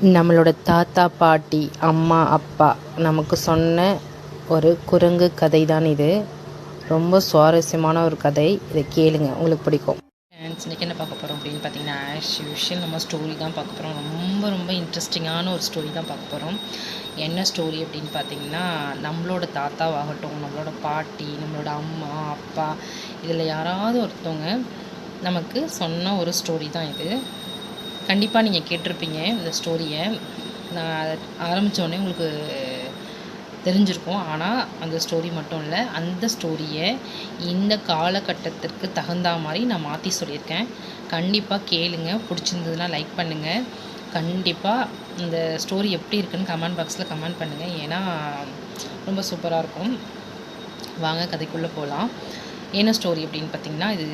நம்மளோட தாத்தா பாட்டி அம்மா அப்பா நமக்கு சொன்ன ஒரு குரங்கு கதை தான் இது. ரொம்ப சுவாரஸ்யமான ஒரு கதை. இதை கேளுங்க உங்களுக்கு பிடிக்கும். ஃப்ரெண்ட்ஸ் இன்றைக்கி என்ன பார்க்க போகிறோம் அப்படின்னு பார்த்தீங்கன்னா ஆஸ் யூஷுவல் நம்ம ஸ்டோரி தான் பார்க்க போகிறோம் ரொம்ப ரொம்ப இன்ட்ரெஸ்டிங்கான ஒரு ஸ்டோரி தான் பார்க்க போகிறோம் என்ன ஸ்டோரி அப்படின்னு பார்த்தீங்கன்னா நம்மளோட தாத்தாவாகட்டும் நம்மளோட பாட்டி நம்மளோட அம்மா அப்பா இதில் யாராவது ஒருத்தவங்க நமக்கு சொன்ன ஒரு ஸ்டோரி தான் இது. கண்டிப்பாக நீங்கள் கேட்டிருப்பீங்க இந்த ஸ்டோரியை நான் ஆரம்பித்தோடனே உங்களுக்கு தெரிஞ்சிருக்கும். ஆனால் அந்த ஸ்டோரி மட்டும் இல்லை அந்த ஸ்டோரியை இந்த காலகட்டத்திற்கு தகுந்த மாதிரி நான் மாற்றி சொல்லியிருக்கேன். கண்டிப்பாக கேளுங்க பிடிச்சிருந்ததுன்னா லைக் பண்ணுங்கள் கண்டிப்பாக இந்த ஸ்டோரி எப்படி இருக்குன்னு கமெண்ட் பாக்ஸில் கமெண்ட் பண்ணுங்கள் ஏன்னா ரொம்ப சூப்பராக இருக்கும். வாங்க கதைக்குள்ளே போகலாம் என்ன ஸ்டோரி அப்படின்னு பார்த்திங்கன்னா இது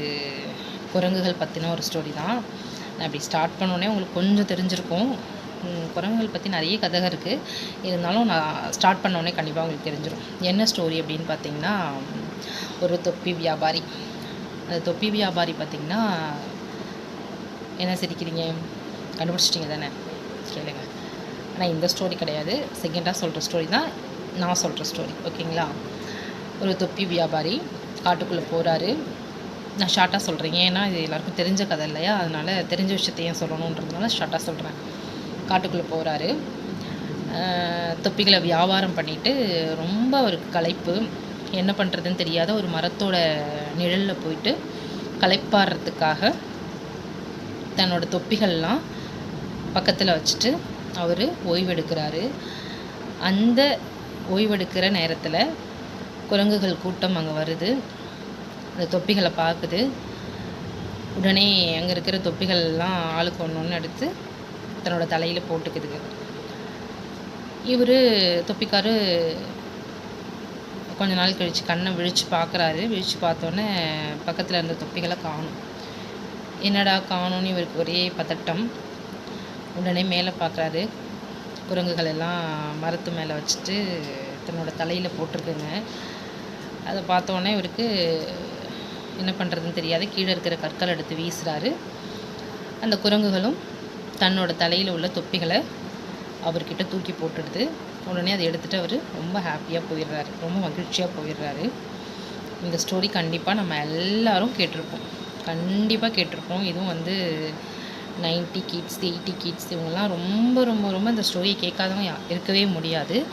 குரங்குகள் பற்றின ஒரு ஸ்டோரி தான். நான் இப்படி ஸ்டார்ட் பண்ணோடனே உங்களுக்கு கொஞ்சம் தெரிஞ்சிருக்கும். குரங்குகள் பற்றி நிறைய கதகம் இருக்குது இருந்தாலும் நான் ஸ்டார்ட் பண்ணோடனே கண்டிப்பாக உங்களுக்கு தெரிஞ்சிடும் என்ன ஸ்டோரி அப்படின்னு பார்த்தீங்கன்னா ஒரு தொப்பி வியாபாரி. அந்த தொப்பி வியாபாரி பார்த்திங்கன்னா என்ன சிரிக்கிறீங்க? கண்டுபிடிச்சிட்டிங்க தானே? கேளுங்க. ஆனால் இந்த ஸ்டோரி கிடையாது. செகண்டாக சொல்கிற ஸ்டோரி தான் நான் சொல்கிற ஸ்டோரி ஓகேங்களா ஒரு தொப்பி வியாபாரி காட்டுக்குள்ளே போகிறாரு நான் ஷார்ட்டாக சொல்கிறேன் ஏன்னா இது எல்லாருக்கும் தெரிஞ்ச கதை இல்லையா? அதனால் தெரிஞ்ச விஷயத்தையும் சொல்லணுன்றதுனால ஷார்ட்டாக சொல்கிறேன் காட்டுக்குள்ளே போகிறாரு தொப்பிகளை வியாபாரம் பண்ணிட்டு ரொம்ப அவருக்கு களைப்பு. என்ன பண்ணுறதுன்னு தெரியாத ஒரு மரத்தோட நிழலில் போயிட்டு களைப்பாடுறதுக்காக தன்னோட தொப்பிகள்லாம் பக்கத்தில் வச்சுட்டு அவர் ஓய்வெடுக்கிறாரு. அந்த ஓய்வெடுக்கிற நேரத்தில் குரங்குகள் கூட்டம் அங்கே வருது. அந்த தொப்பிகளை பார்க்குது. உடனே அங்கே இருக்கிற தொப்பிகள்லாம் ஆளுக்கு ஒன்று ஒன்று எடுத்து தன்னோட தலையில் போட்டுக்குதுங்க இவர் தொப்பிக்காரு கொஞ்ச நாள் கழித்து கண்ணை விழித்து பார்க்குறாரு. விழித்து பார்த்தோன்னே பக்கத்தில் இருந்த தொப்பிகளை காணும். என்னடா காணும்னு இவருக்கு ஒரே பதட்டம். உடனே மேலே பார்க்குறாரு. குரங்குகள் எல்லாம் மரத்து மேலே வச்சுட்டு தன்னோட தலையில் போட்டிருக்குங்க. அதை பார்த்தோன்னே இவருக்கு என்ன பண்ணுறதுன்னு தெரியாது. கீழே இருக்கிற கற்கள் எடுத்து வீசுகிறாரு அந்த குரங்குகளும் தன்னோட தலையில் உள்ள தொப்பிகளை அவர்கிட்ட தூக்கி போட்டுடுது. உடனே அதை எடுத்துகிட்டு அவர் ரொம்ப ஹாப்பியாக போயிடுறாரு. ரொம்ப மகிழ்ச்சியாக போயிடுறாரு. இந்த ஸ்டோரி கண்டிப்பாக நம்ம எல்லாரும் கேட்டிருப்போம். கண்டிப்பாக கேட்டிருப்போம். இதுவும் வந்து நைன்ட்டி கிட்ஸ் எயிட்டி கிட்ஸ் இவங்கெல்லாம் ரொம்ப ரொம்ப ரொம்ப இந்த ஸ்டோரியை கேட்காதவங்க யா- இருக்கவே முடியாது.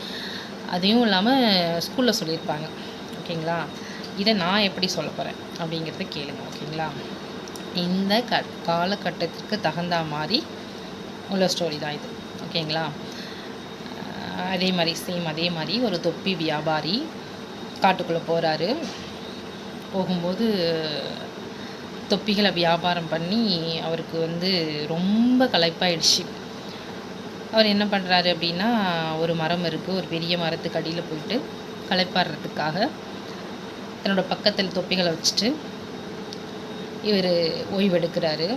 அதையும் இல்லாமல் ஸ்கூலில் சொல்லியிருப்பாங்க. ஓகேங்களா இதை நான் எப்படி சொல்ல போகிறேன் அப்படிங்கிறத கேளுங்க ஓகேங்களா? இந்த க காலகட்டத்திற்கு தகுந்த மாதிரி உள்ள ஸ்டோரி தான் இது ஓகேங்களா? அதே மாதிரி சேம் அதே மாதிரி ஒரு தொப்பி வியாபாரி காட்டுக்குள்ளே போகிறாரு போகும்போது தொப்பிகளை வியாபாரம் பண்ணி அவருக்கு வந்து ரொம்ப களைப்பாயிடுச்சு. அவர் என்ன பண்ணுறாரு அப்படின்னா ஒரு மரம் இருக்குது ஒரு பெரிய மரத்துக்கு அடியில் போயிட்டு களைப்பாடுறதுக்காக தன்னோட பக்கத்தில் தொப்பிகளை வச்சுட்டு இவர் ஓய்வெடுக்கிறாரு.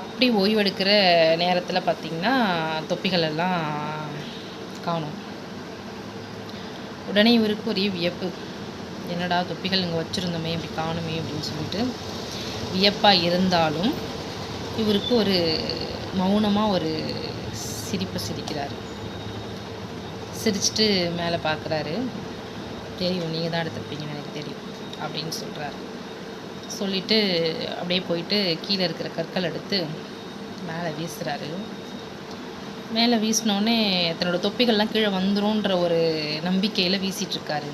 அப்படி ஓய்வெடுக்கிற நேரத்தில் பார்த்திங்கன்னா தொப்பிகள் எல்லாம் காணும். உடனே இவருக்கு ஒரே வியப்பு. என்னடா தொப்பிகள் இங்கே வச்சுருந்தோமே இப்படி காணுமே அப்படின்னு சொல்லிட்டு வியப்பாக இருந்தாலும் இவருக்கு ஒரு மௌனமாக ஒரு சிரிப்பு சிரிக்கிறார். சிரிச்சிட்டு மேலே பார்க்குறாரு தெரியும். நீங்கள் தான் எடுத்திருப்பீங்கன்னு எனக்கு தெரியும் அப்படின்னு சொல்கிறாரு சொல்லிவிட்டு அப்படியே போயிட்டு கீழே இருக்கிற கற்கள் எடுத்து மேலே வீசுகிறாரு மேலே வீசினோடனே தன்னோட தொப்பிகள்லாம் கீழே வந்துரும்ன்ற ஒரு நம்பிக்கையில் வீசிகிட்ருக்காரு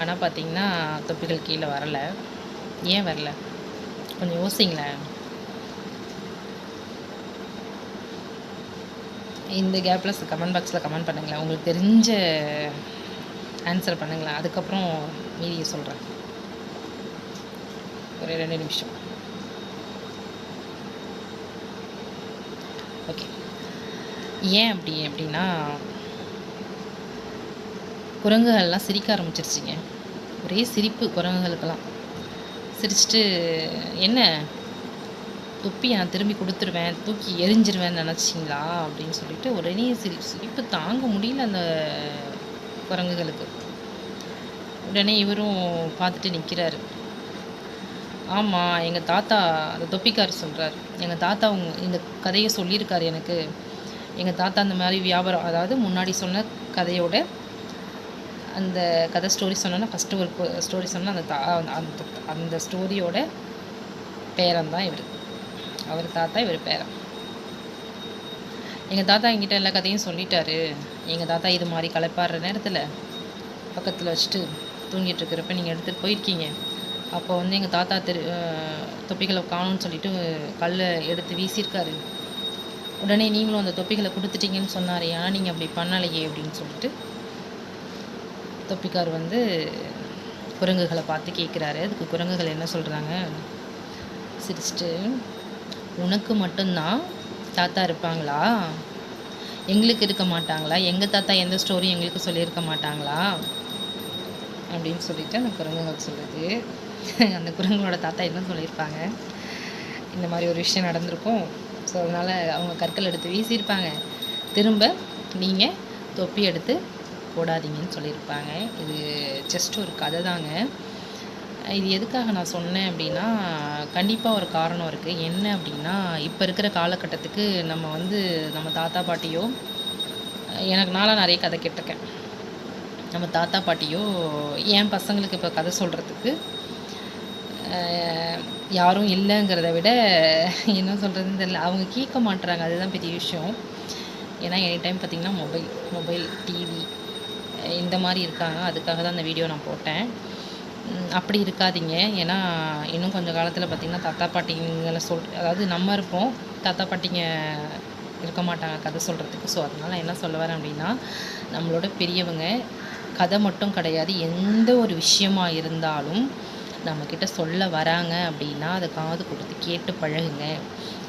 ஆனால் பார்த்தீங்கன்னா தொப்பிகள் கீழே வரலை. ஏன் வரல? கொஞ்சம் யோசிங்களேன். இந்த கேப்பில் கமெண்ட் பாக்ஸில் கமெண்ட் பண்ணுங்களேன். உங்களுக்கு தெரிஞ்ச ஆன்சர் பண்ணுங்களேன். அதுக்கப்புறம் மீதியை சொல்கிறேன் ஒரு ரெண்டு நிமிஷம். ஓகே ஏன் அப்படி? அப்படின்னா குரங்குகள்லாம் சிரிக்க ஆரம்பிச்சிருச்சிங்க. ஒரே சிரிப்பு குரங்குகளுக்கெல்லாம். சிரிச்சிட்டு என்ன? தொப்பி நான் திரும்பி கொடுத்துருவேன். தூக்கி எரிஞ்சிருவேன்னு நினச்சிங்களா? அப்படின்னு சொல்லிட்டு உடனே சிரி சிரிப்பு தாங்க முடியல அந்த குரங்குகளுக்கு. உடனே இவரும் பார்த்துட்டு நிற்கிறாரு ஆமாம் எங்கள் தாத்தா அந்த தொப்பிக்கார் சொல்கிறார் எங்கள் தாத்தா உங்க இந்த கதையை சொல்லியிருக்காரு எனக்கு. எங்கள் தாத்தா அந்த மாதிரி வியாபாரம் அதாவது முன்னாடி சொன்ன கதையோட அந்த கதை ஸ்டோரி சொன்னோன்னா ஃபஸ்ட்டு ஒரு ஸ்டோரி சொன்னால் அந்த தா அந்த அந்த ஸ்டோரியோட பேரன் தான் இவர். அவர் தாத்தா இவர் பேரன். எங்கள் தாத்தா என்கிட்ட எல்லா கதையும் சொல்லிட்டாரு. எங்கள் தாத்தா இது மாதிரி களைப்பாடுற நேரத்தில் பக்கத்தில் வச்சுட்டு தூங்கிட்டு இருக்கிறப்ப நீங்கள் எடுத்துகிட்டு போயிருக்கீங்க. அப்போ வந்து எங்கள் தாத்தா தெரு தொப்பிகளை காணும்னு சொல்லிட்டு கல்லை எடுத்து வீசியிருக்காரு. உடனே நீங்களும் அந்த தொப்பிகளை கொடுத்துட்டீங்கன்னு சொன்னார் ஆனால் நீங்கள் அப்படி பண்ணலையே அப்படின்னு சொல்லிட்டு தொப்பிக்கார் வந்து குரங்குகளை பார்த்து கேட்குறாரு அதுக்கு குரங்குகள் என்ன சொல்கிறாங்க சிரிச்சிட்டு உனக்கு மட்டும்தான் தாத்தா இருப்பாங்களா? எங்களுக்கு இருக்க மாட்டாங்களா? எங்கள் தாத்தா எந்த ஸ்டோரியும் எங்களுக்கு சொல்லியிருக்க மாட்டாங்களா? அப்படின்னு சொல்லிட்டு அந்த குரங்குகள் சொல்லுது. அந்த குரங்களோட தாத்தா என்ன சொல்லியிருப்பாங்க? இந்த மாதிரி ஒரு விஷயம் நடந்திருக்கும். ஸோ அதனால் அவங்க கற்கள் எடுத்து வீசியிருப்பாங்க. திரும்ப நீங்கள் தொப்பி எடுத்து போடாதீங்கன்னு சொல்லியிருப்பாங்க. இது ஜஸ்ட் ஒரு கதை தாங்க. இது எதுக்காக நான் சொன்னேன் அப்படின்னா கண்டிப்பாக ஒரு காரணம் இருக்குது என்ன அப்படின்னா இப்போ இருக்கிற காலகட்டத்துக்கு நம்ம வந்து நம்ம தாத்தா பாட்டியோ எனக்கு நாளாக நிறைய கதை கேட்டிருக்கேன். நம்ம தாத்தா பாட்டியோ என் பசங்களுக்கு இப்போ கதை சொல்கிறதுக்கு யாரும் இல்லைங்கிறத விட என்ன சொல்கிறதுன்னு தெரியல. அவங்க கேட்க மாட்றாங்க. அதுதான் பெரிய விஷயம். ஏன்னா எனி டைம் பார்த்திங்கன்னா மொபைல் மொபைல் டிவி இந்த மாதிரி இருக்காங்க. அதுக்காக தான் அந்த வீடியோ நான் போட்டேன். அப்படி இருக்காதீங்க. ஏன்னா இன்னும் கொஞ்சம் காலத்தில் பார்த்திங்கன்னா தாத்தா பாட்டிங்களை சொல் அதாவது நம்ம இருப்போம். தாத்தா பாட்டிங்க இருக்க மாட்டாங்க கதை சொல்கிறதுக்கு ஸோ அதனால் என்ன சொல்ல வரேன் அப்படின்னா நம்மளோட பெரியவங்க கதை மட்டும் கிடையாது. எந்த ஒரு விஷயமாக இருந்தாலும் நம்மக்கிட்ட சொல்ல வராங்க அப்படின்னா அதை காது கொடுத்து கேட்டு பழகுங்க.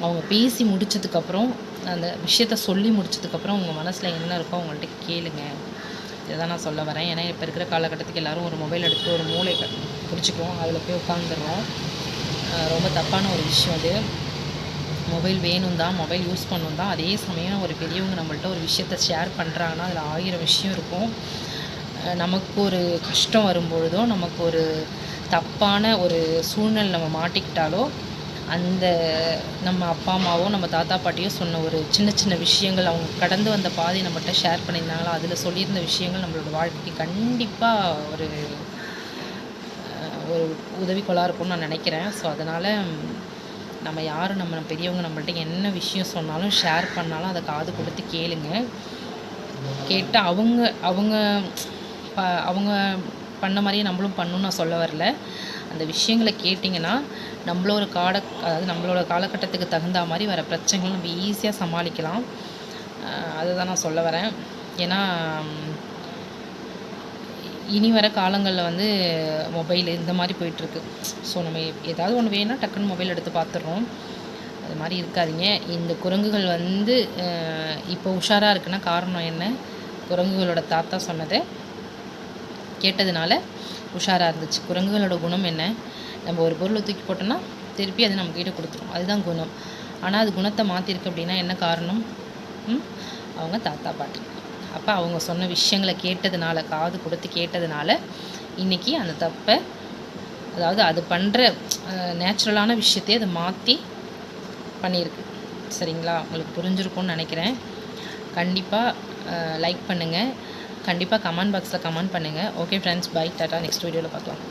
அவங்க பேசி முடிச்சதுக்கப்புறம் அந்த விஷயத்த சொல்லி முடிச்சதுக்கப்புறம் உங்கள் மனசில் என்ன இருக்கோ அவங்கள்ட்ட கேளுங்க. இதை தான் நான் சொல்ல வரேன். ஏன்னா இப்போ இருக்கிற காலகட்டத்துக்கு எல்லாரும் ஒரு மொபைல் எடுத்துகிட்டு ஒரு மூளை பிடிச்சிக்குவோம். அதில் போய் உட்காந்துடுறோம் ரொம்ப தப்பான ஒரு விஷயம் அது. மொபைல் வேணும் தான் மொபைல் யூஸ் பண்ணணும் தான். அதே சமயம் ஒரு பெரியவங்க நம்மள்ட்ட ஒரு விஷயத்த ஷேர் பண்ணுறாங்கன்னா அதில் ஆயிரம் விஷயம் இருக்கும். நமக்கு ஒரு கஷ்டம் வரும்பொழுதோ நமக்கு ஒரு தப்பான ஒரு சூழ்நிலை நம்ம மாட்டிக்கிட்டாலோ அந்த நம்ம அப்பா அம்மாவோ நம்ம தாத்தா பாட்டியோ சொன்ன ஒரு சின்ன சின்ன விஷயங்கள் அவங்க கடந்து வந்த பாதை நம்மகிட்ட ஷேர் பண்ணியிருந்தாங்களோ? அதில் சொல்லியிருந்த விஷயங்கள் நம்மளோட வாழ்க்கைக்கு கண்டிப்பாக ஒரு ஒரு உதவிக்கொள்ளாக இருக்கும்னு நான் நினைக்கிறேன். ஸோ அதனால் நம்ம யார் நம்ம பெரியவங்க நம்மள்ட்ட என்ன விஷயம் சொன்னாலும் ஷேர் பண்ணாலும் அதை காது கொடுத்து கேளுங்க. கேட்டு அவங்க அவங்க ப அவங்க பண்ண மாதிரியே நம்மளும் பண்ணணும்னு நான் சொல்ல வரல. அந்த விஷயங்களை கேட்டிங்கன்னா நம்மளோட கால அதாவது நம்மளோட காலகட்டத்துக்கு தகுந்த மாதிரி வர பிரச்சனைகள் நம்ம ஈஸியாக சமாளிக்கலாம். அதுதான் நான் சொல்ல வரேன். ஏன்னா இனி வர காலங்களில் வந்து மொபைல் இந்த மாதிரி போயிட்டுருக்கு. ஸோ நம்ம ஏதாவது ஒன்று வேணும்னா டக்குன்னு மொபைல் எடுத்து பார்த்துடுறோம் அது மாதிரி இருக்காதீங்க. இந்த குரங்குகள் வந்து இப்போ உஷாராக இருக்குன்னா காரணம் என்ன? குரங்குகளோட தாத்தா சொன்னதை. கேட்டதுனால உஷாராக இருந்துச்சு. குரங்குகளோட குணம் என்ன? நம்ம ஒரு பொருளை தூக்கி போட்டோம்னா திருப்பி அது நம்ம கொடுத்துரும். அதுதான் குணம். ஆனால் அது குணத்தை மாற்றிருக்கு அப்படின்னா என்ன காரணம்? ம்? அவங்க தாத்தா பாட்டி. அப்போ அவங்க சொன்ன விஷயங்களை கேட்டதுனால காது கொடுத்து கேட்டதுனால இன்றைக்கி அந்த தப்பை அதாவது அது பண்ணுற நேச்சுரலான விஷயத்தையே அதை மாற்றி பண்ணியிருக்கு. சரிங்களா? உங்களுக்கு புரிஞ்சிருக்கும்னு நினைக்கிறேன். கண்டிப்பாக லைக் பண்ணுங்கள் கண்டிப்பாக கமெண்ட் பாக்ஸில் கமெண்ட் பண்ணுங்கள் okay friends bye tata next வீடியோவில் பார்க்கலாம்.